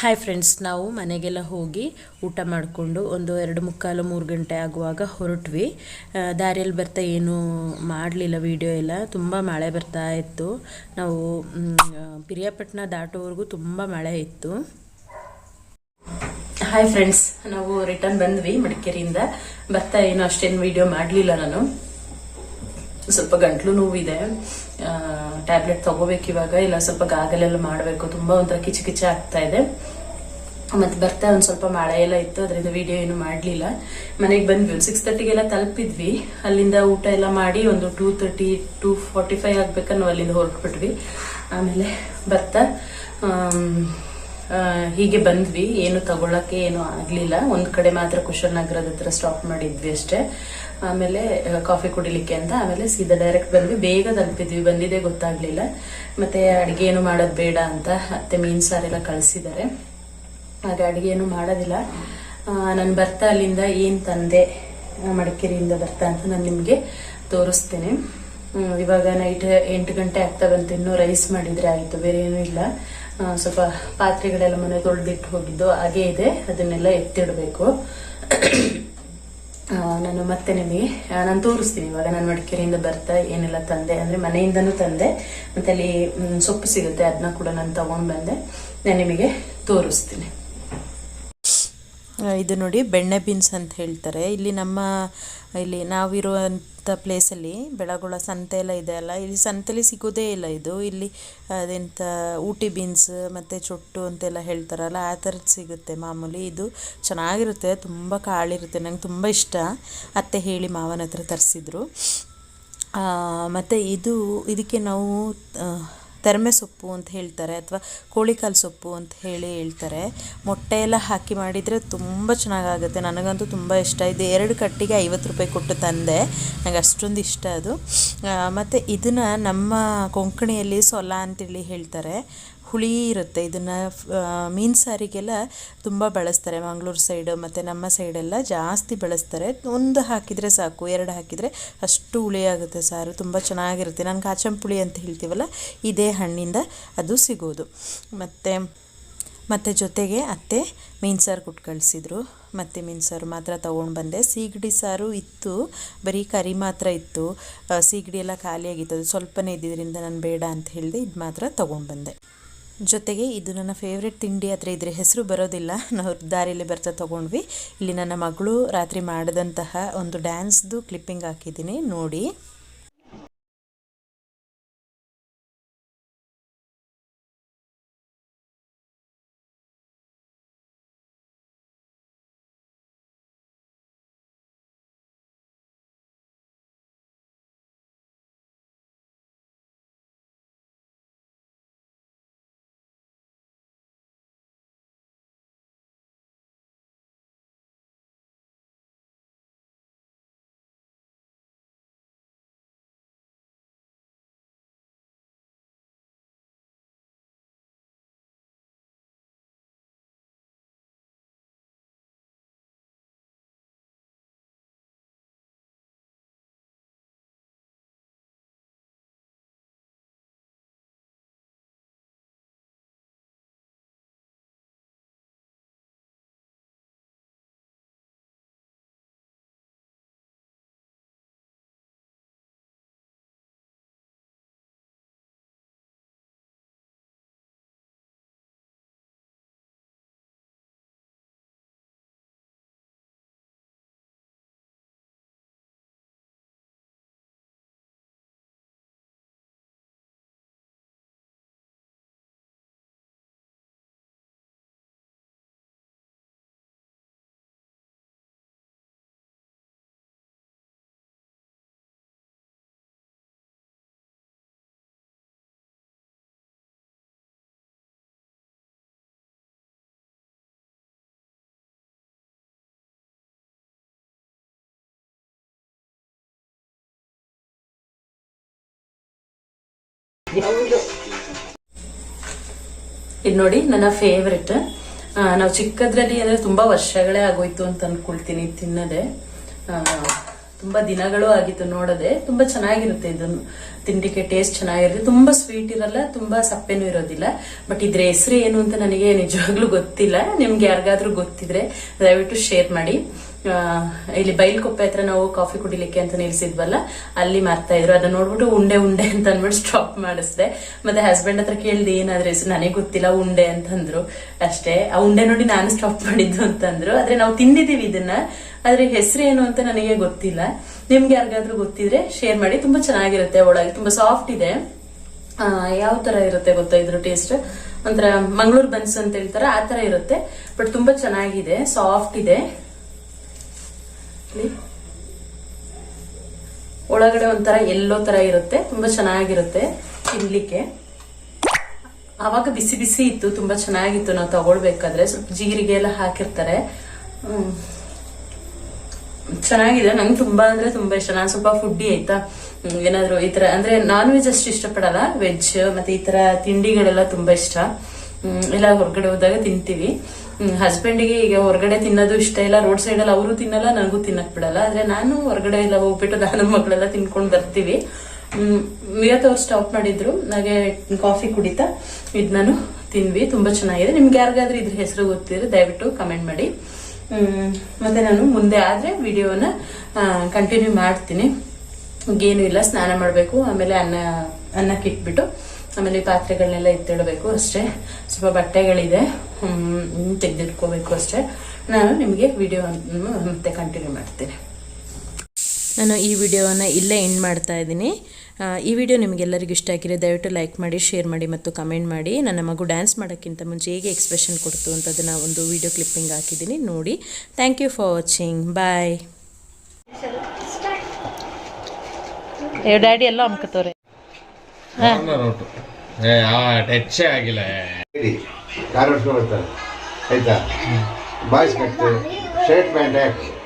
Hi friends ನಾವು ಮನೆಗೆಲ್ಲ ಹೋಗಿ ಊಟ ಮಾಡಿಕೊಂಡು ಒಂದು ಎರಡು ಮುಕ್ಕಾಲು ಮೂರು ಗಂಟೆ ಆಗುವಾಗ ಹೊರಟ್ವಿ. ದಾರಿಯಲ್ಲಿ ಬರ್ತಾ ಏನೂ ಮಾಡಲಿಲ್ಲ ವಿಡಿಯೋ ಎಲ್ಲ. ತುಂಬ ಮಳೆ ಬರ್ತಾ ಇತ್ತು. ನಾವು ಪಿರಿಯಾಪಟ್ಟಣ ದಾಟೋವರೆಗೂ ತುಂಬ ಮಳೆ ಇತ್ತು. ಹಾಯ್ ಫ್ರೆಂಡ್ಸ್ ನಾವು ರಿಟರ್ನ್ ಬಂದ್ವಿ ಮಡಿಕೇರಿಯಿಂದ. ಬರ್ತಾ ಏನು ಅಷ್ಟೇನು ವಿಡಿಯೋ ಮಾಡಲಿಲ್ಲ ನಾನು. ಸ್ವಲ್ಪ ಗಂಟ್ಲು ನೋವಿದೆ. ಟ್ಯಾಬ್ಲೆಟ್ ತಗೋಬೇಕು ಇವಾಗ. ಇಲ್ಲ, ಸ್ವಲ್ಪ ಗಾಗಲೆಲ್ಲ ಮಾಡಬೇಕು. ತುಂಬಾ ಒಂಥರ ಕಿಚ ಕಿಚ ಆಗ್ತಾ ಇದೆ. ಮತ್ತೆ ಬರ್ತಾ ಒಂದ್ ಸ್ವಲ್ಪ ಮಳೆ ಎಲ್ಲ ಇತ್ತು. ಅದರಿಂದ ವಿಡಿಯೋ ಏನು ಮಾಡಲಿಲ್ಲ. ಮನೆಗೆ ಬಂದ್ವಿ. ಒಂದು ಸಿಕ್ಸ್ ತರ್ಟಿಗೆಲ್ಲ ತಲುಪಿದ್ವಿ. ಅಲ್ಲಿಂದ ಊಟ ಎಲ್ಲ ಮಾಡಿ ಒಂದು two thirty two forty five ಆಗ್ಬೇಕನ್ನೋ ಅಲ್ಲಿಂದ ಹೊರಟ್ಬಿಟ್ವಿ. ಆಮೇಲೆ ಬರ್ತಾ ಹೀಗೆ ಬಂದ್ವಿ. ಏನು ತಗೊಳಕ್ಕೆ ಏನು ಆಗಲಿಲ್ಲ. ಒಂದ್ ಕಡೆ ಮಾತ್ರ ಕುಶಲ್ ನಗರದ ಹತ್ರ ಸ್ಟಾಪ್ ಮಾಡಿದ್ವಿ ಅಷ್ಟೇ. ಆಮೇಲೆ ಕಾಫಿ ಕುಡಿಲಿಕ್ಕೆ ಅಂತ, ಆಮೇಲೆ ಸೀದಾ ಡೈರೆಕ್ಟ್ ಬಂದ್ವಿ. ಬೇಗ ತಲುಪಿದ್ವಿ. ಬಂದಿದೆ ಗೊತ್ತಾಗ್ಲಿಲ್ಲ. ಮತ್ತೆ ಅಡಿಗೆ ಏನು ಮಾಡೋದ್ ಬೇಡ ಅಂತ ಅತ್ತೆ ಮೀನ್ ಸಾರೆಲ್ಲ ಕಳ್ಸಿದ್ದಾರೆ. ಹಾಗೆ ಅಡಿಗೆ ಏನು ಮಾಡೋದಿಲ್ಲ. ನಾನು ಬರ್ತಾ ಅಲ್ಲಿಂದ ಏನ್ ತಂದೆ ಮಡಿಕೇರಿಯಿಂದ ಬರ್ತಾ ಅಂತ ನಾನು ನಿಮ್ಗೆ ತೋರಿಸ್ತೇನೆ. ಇವಾಗ ನೈಟ್ ಎಂಟು ಗಂಟೆ ಆಗ್ತಾ ಬಂತು. ಇನ್ನೂ ರೈಸ್ ಮಾಡಿದ್ರೆ ಆಯ್ತು. ಬೇರೆ ಏನೂ ಇಲ್ಲ. ಸ್ವಲ್ಪ ಪಾತ್ರೆಗಳೆಲ್ಲ ಮನೆ ತೊಳೆದಿಟ್ಟು ಹೋಗಿದ್ದು. ಹಾಗೆ ಇದೆ. ಅದನ್ನೆಲ್ಲ ಎತ್ತಿಡಬೇಕು. ನಾನು ಮತ್ತೆ ನಿಮಗೆ ನಾನು ತೋರಿಸ್ತೀನಿ ಇವಾಗ ನಾನು ಮಡಿಕೇರಿಯಿಂದ ಬರ್ತಾ ಏನೆಲ್ಲ ತಂದೆ, ಅಂದ್ರೆ ಮನೆಯಿಂದನೂ ತಂದೆ, ಮತ್ತೆ ಅಲ್ಲಿ ಸೊಪ್ಪು ಸಿಗುತ್ತೆ ಅದನ್ನ ಕೂಡ ನಾನು ತಗೊಂಡ್ ಬಂದೆ, ನಾನು ನಿಮಗೆ ತೋರಿಸ್ತೀನಿ. ಇದು ನೋಡಿ ಬೆಣ್ಣೆ ಬೀನ್ಸ್ ಅಂತ ಹೇಳ್ತಾರೆ. ಇಲ್ಲಿ ನಮ್ಮ, ಇಲ್ಲಿ ನಾವಿರುವಂಥ ಪ್ಲೇಸಲ್ಲಿ ಬೆಳಗುಳ ಸಂತೆ ಎಲ್ಲ ಇದೆ ಅಲ್ಲ. ಇಲ್ಲಿ ಸಂತೆಲಿ ಸಿಗೋದೇ ಇಲ್ಲ ಇದು. ಇಲ್ಲಿ ಅದೆಂಥ ಊಟಿ ಬೀನ್ಸ್ ಮತ್ತು ಚೊಟ್ಟು ಅಂತೆಲ್ಲ ಹೇಳ್ತಾರಲ್ಲ, ಆ ಥರದ್ದು ಸಿಗುತ್ತೆ ಮಾಮೂಲಿ. ಇದು ಚೆನ್ನಾಗಿರುತ್ತೆ, ತುಂಬ ಕಾಳಿರುತ್ತೆ ನಂಗೆ ತುಂಬ ಇಷ್ಟ. ಅತ್ತೆ ಹೇಳಿ ಮಾವನ ಹತ್ರ ತರಿಸಿದ್ರು. ಮತ್ತು ಇದು, ಇದಕ್ಕೆ ನಾವು ತೆರಮೆ ಸೊಪ್ಪು ಅಂತ ಹೇಳ್ತಾರೆ ಅಥವಾ ಕೋಳಿಕಾಲು ಸೊಪ್ಪು ಅಂತ ಹೇಳಿ ಹೇಳ್ತಾರೆ. ಮೊಟ್ಟೆ ಎಲ್ಲ ಹಾಕಿ ಮಾಡಿದರೆ ತುಂಬ ಚೆನ್ನಾಗಾಗುತ್ತೆ. ನನಗಂತೂ ತುಂಬ ಇಷ್ಟ. ಇದು ಎರಡು ಕಟ್ಟಿಗೆ ಐವತ್ತು ರೂಪಾಯಿ ಕೊಟ್ಟು ತಂದೆ. ನನಗೆ ಅಷ್ಟೊಂದು ಇಷ್ಟ ಅದು. ಮತ್ತು ಇದನ್ನು ನಮ್ಮ ಕೊಂಕಣಿಯಲ್ಲಿ ಸೊಲ ಅಂತೇಳಿ ಹೇಳ್ತಾರೆ. ಹುಳಿ ಇರುತ್ತೆ. ಇದನ್ನು ಮೀನು ಸಾರಿಗೆಲ್ಲ ತುಂಬ ಬಳಸ್ತಾರೆ. ಮಂಗಳೂರು ಸೈಡು ಮತ್ತು ನಮ್ಮ ಸೈಡೆಲ್ಲ ಜಾಸ್ತಿ ಬಳಸ್ತಾರೆ. ಒಂದು ಹಾಕಿದರೆ ಸಾಕು, ಎರಡು ಹಾಕಿದರೆ ಅಷ್ಟು ಹುಳಿ ಆಗುತ್ತೆ ಸಾರು. ತುಂಬ ಚೆನ್ನಾಗಿರುತ್ತೆ. ನಾನು ಕಾಚಂಪುಳಿ ಅಂತ ಹೇಳ್ತೀವಲ್ಲ, ಇದೇ ಹಣ್ಣಿಂದ ಅದು ಸಿಗೋದು ಮತ್ತು ಮತ್ತು ಜೊತೆಗೆ ಅತ್ತೆ ಮೀನು ಸಾರು ಕೊಟ್ಟು ಕಳಿಸಿದ್ರು. ಮತ್ತು ಮೀನು ಸಾರು ಮಾತ್ರ ತೊಗೊಂಡು ಬಂದೆ. ಸೀಗಡಿ ಸಾರು ಇತ್ತು. ಬರೀ ಕರಿ ಮಾತ್ರ ಇತ್ತು. ಸೀಗಡಿ ಎಲ್ಲ ಖಾಲಿಯಾಗಿತ್ತು. ಅದು ಸ್ವಲ್ಪನೇ ಇದ್ದಿದ್ದರಿಂದ ನಾನು ಬೇಡ ಅಂತ ಹೇಳಿದೆ, ಇದು ಮಾತ್ರ ತೊಗೊಂಡು ಬಂದೆ. ಜೊತೆಗೆ ಇದು ನನ್ನ ಫೇವ್ರೆಟ್ ತಿಂಡಿ ಆದರೆ ಇದ್ರ ಹೆಸರು ಬರೋದಿಲ್ಲ. ನಾವು ದಾರಿಯಲ್ಲಿ ಬರ್ತಾ ತೊಗೊಂಡ್ವಿ. ಇಲ್ಲಿ ನನ್ನ ಮಗಳು ರಾತ್ರಿ ಮಾಡಿದಂತಹ ಒಂದು ಡ್ಯಾನ್ಸ್ದು ಕ್ಲಿಪ್ಪಿಂಗ್ ಹಾಕಿದ್ದೀನಿ. ನೋಡಿ. ಇದು ನೋಡಿ ನನ್ನ ಫೇವ್ರೆಟ್ ನಾವು ಚಿಕ್ಕದ್ರಲ್ಲಿ ಅಂದ್ರೆ ತುಂಬಾ ವರ್ಷಗಳೇ ಆಗೋಯ್ತು ಅಂತ ಅನ್ಕೊಳ್ತೀನಿ ತಿನ್ನದೆ. ತುಂಬಾ ದಿನಗಳು ಆಗಿತ್ತು ನೋಡದೆ. ತುಂಬಾ ಚೆನ್ನಾಗಿರುತ್ತೆ ಇದನ್ನು. ತಿಂಡಿಗೆ ಟೇಸ್ಟ್ ಚೆನ್ನಾಗಿರುತ್ತೆ. ತುಂಬಾ ಸ್ವೀಟ್ ಇರಲ್ಲ, ತುಂಬಾ ಸಪ್ಪೆನೂ ಇರೋದಿಲ್ಲ. ಬಟ್ ಇದ್ರ ಹೆಸರು ಏನು ಅಂತ ನನಗೆ ನಿಜವಾಗ್ಲೂ ಗೊತ್ತಿಲ್ಲ. ನಿಮ್ಗೆ ಯಾರಿಗಾದ್ರೂ ಗೊತ್ತಿದ್ರೆ ದಯವಿಟ್ಟು ಶೇರ್ ಮಾಡಿ. ಇಲ್ಲಿ ಬೈಲ್ಕೊಪ್ಪೆ ಹತ್ರ ನಾವು ಕಾಫಿ ಕುಡಿಲಿಕ್ಕೆ ಅಂತ ನಿಲ್ಸಿದ್ವಲ್ಲ, ಅಲ್ಲಿ ಮಾರ್ತಾ ಇದ್ರು. ಅದನ್ನ ನೋಡ್ಬಿಟ್ಟು ಉಂಡೆ ಉಂಡೆ ಅಂತ ಅಂದ್ಬಿಟ್ಟು ಸ್ಟಾಪ್ ಮಾಡಿಸ್ದೆ. ಮತ್ತೆ ಹಸ್ಬೆಂಡ್ ಹತ್ರ ಕೇಳ್ದೆ, ಏನಾದ್ರೆ ನನಗೆ ಗೊತ್ತಿಲ್ಲ, ಉಂಡೆ ಅಂತಂದ್ರು. ಅಷ್ಟೇ. ಆ ಉಂಡೆ ನೋಡಿ ನಾನು ಸ್ಟಾಪ್ ಮಾಡಿದ್ದು ಅಂತಂದ್ರು. ಆದ್ರೆ ನಾವು ತಿಂದಿದೀವಿ ಇದನ್ನ. ಆದ್ರೆ ಹೆಸರು ಏನು ಅಂತ ನನಗೆ ಗೊತ್ತಿಲ್ಲ. ನಿಮ್ಗೆ ಯಾರಿಗಾದ್ರೂ ಗೊತ್ತಿದ್ರೆ ಶೇರ್ ಮಾಡಿ. ತುಂಬಾ ಚೆನ್ನಾಗಿರುತ್ತೆ ಒಳಗೆ. ತುಂಬಾ ಸಾಫ್ಟ್ ಇದೆ. ಯಾವ ತರ ಇರುತ್ತೆ ಗೊತ್ತಾ ಇದ್ರ ಟೇಸ್ಟ್ ಒಂಥರ ಮಂಗಳೂರು ಬನ್ಸ್ ಅಂತ ಹೇಳ್ತಾರ, ಆ ತರ ಇರುತ್ತೆ. ಬಟ್ ತುಂಬಾ ಚೆನ್ನಾಗಿದೆ ಸಾಫ್ಟ್ ಇದೆ. ಒಳಗಡೆ ಒಂಥರ ಎಲ್ಲೋ ತರ ಇರುತ್ತೆ, ತುಂಬಾ ಚೆನ್ನಾಗಿರುತ್ತೆ ತಿನ್ಲಿಕ್ಕೆ. ಅವಾಗ ಬಿಸಿ ಬಿಸಿ ಇತ್ತು, ತುಂಬಾ ಚೆನ್ನಾಗಿತ್ತು. ನಾವು ತಗೊಳ್ಬೇಕಾದ್ರೆ ಸ್ವಲ್ಪ ಜೀರಿಗೆ ಎಲ್ಲ ಹಾಕಿರ್ತಾರೆ. ಚೆನ್ನಾಗಿದೆ. ನಂಗೆ ತುಂಬಾ ಅಂದ್ರೆ ತುಂಬಾ ಇಷ್ಟ. ನಾನು ಸ್ವಲ್ಪ ಫುಡ್ಡಿ ಆಯ್ತಾ? ಏನಾದ್ರು ಈ ತರ. ಅಂದ್ರೆ ನಾನ್ ವೆಜ್ ಅಷ್ಟು ಇಷ್ಟಪಡಲ್ಲ. ವೆಜ್ ಮತ್ತೆ ಈ ತರ ತಿಂಡಿಗಳೆಲ್ಲ ತುಂಬಾ ಇಷ್ಟ. ಎಲ್ಲ ಹೊರಗಡೆ ಹೋದಾಗ ತಿಂತೀವಿ. ಹಸ್ಬೆಂಡಿಗೆ ಈಗ ಹೊರಗಡೆ ತಿನ್ನೋದು ಇಷ್ಟ ಇಲ್ಲ ರೋಡ್ ಸೈಡ್ ಅಲ್ಲಿ ಅವರು ತಿನ್ನಲ್ಲ, ನನಗೂ ತಿನ್ನಕ್ ಬಿಡಲ್ಲ. ಆದ್ರೆ ನಾನು ಹೊರಗಡೆ ಎಲ್ಲ ಹೋಗ್ಬಿಟ್ಟು ನಾನು ಮಕ್ಕಳೆಲ್ಲ ತಿನ್ಕೊಂಡ್ ಬರ್ತೀವಿ. ಇವತ್ತು ಅವ್ರು ಸ್ಟಾಪ್ ಮಾಡಿದ್ರು. ನನಗೆ ಕಾಫಿ ಕುಡಿತಾ ಇದು ನಾನು ತಿನ್ವಿ ತುಂಬಾ ಚೆನ್ನಾಗಿದೆ. ನಿಮ್ಗೆ ಯಾರಿಗಾದ್ರೂ ಇದ್ರ ಹೆಸರು ಗೊತ್ತಿದ್ರೆ ದಯವಿಟ್ಟು ಕಮೆಂಟ್ ಮಾಡಿ. ಮತ್ತೆ ನಾನು ಮುಂದೆ ಆದ್ರೆ ವಿಡಿಯೋನ ಕಂಟಿನ್ಯೂ ಮಾಡ್ತೀನಿ. ಏನು ಇಲ್ಲ, ಸ್ನಾನ ಮಾಡಬೇಕು. ಆಮೇಲೆ ಅನ್ನ, ಅನ್ನಕ್ಕೆ ಇಟ್ಬಿಟ್ಟು ಆಮೇಲೆ ಪಾತ್ರೆಗಳನ್ನೆಲ್ಲ ಎತ್ತಿಡಬೇಕು ಅಷ್ಟೇ. ಸ್ವಲ್ಪ ಬಟ್ಟೆಗಳಿದೆ. ತೆಗೆದಿಟ್ಕೋಬೇಕು ಅಷ್ಟೇ. ನಾನು ನಿಮಗೆ ವಿಡಿಯೋ ಮತ್ತೆ ಕಂಟಿನ್ಯೂ ಮಾಡ್ತೀನಿ. ನಾನು ಈ ವಿಡಿಯೋವನ್ನು ಇಲ್ಲೇ ಎಂಡ್ ಮಾಡ್ತಾ ಇದ್ದೀನಿ. ಈ ವಿಡಿಯೋ ನಿಮಗೆಲ್ಲರಿಗೂ ಇಷ್ಟ ಆಗಿದೆ ದಯವಿಟ್ಟು ಲೈಕ್ ಮಾಡಿ ಶೇರ್ ಮಾಡಿ ಮತ್ತು ಕಮೆಂಟ್ ಮಾಡಿ. ನನ್ನ ಮಗು ಡ್ಯಾನ್ಸ್ ಮಾಡೋಕ್ಕಿಂತ ಮುಂಚೆ ಹೇಗೆ ಎಕ್ಸ್ಪ್ರೆಷನ್ ಕೊಡ್ತು ಅಂತದನ್ನು ಒಂದು ವಿಡಿಯೋ ಕ್ಲಿಪ್ಪಿಂಗ್ ಹಾಕಿದ್ದೀನಿ. ನೋಡಿ. Thank you for watching bye daddy ಎಲ್ಲ ಅಮ್ಕತವ್ರೆ ಆಗಿಲ್ಲ. ಓಡಿಸ್ಕೊಂಡು ಬರ್ತಾರೆ ಆಯ್ತಾ? ಬಾಯ್ಸ್ ಕಟ್ಟು ಶರ್ಟ್ ಪ್ಯಾಂಟ್ ಹಾಕಿ.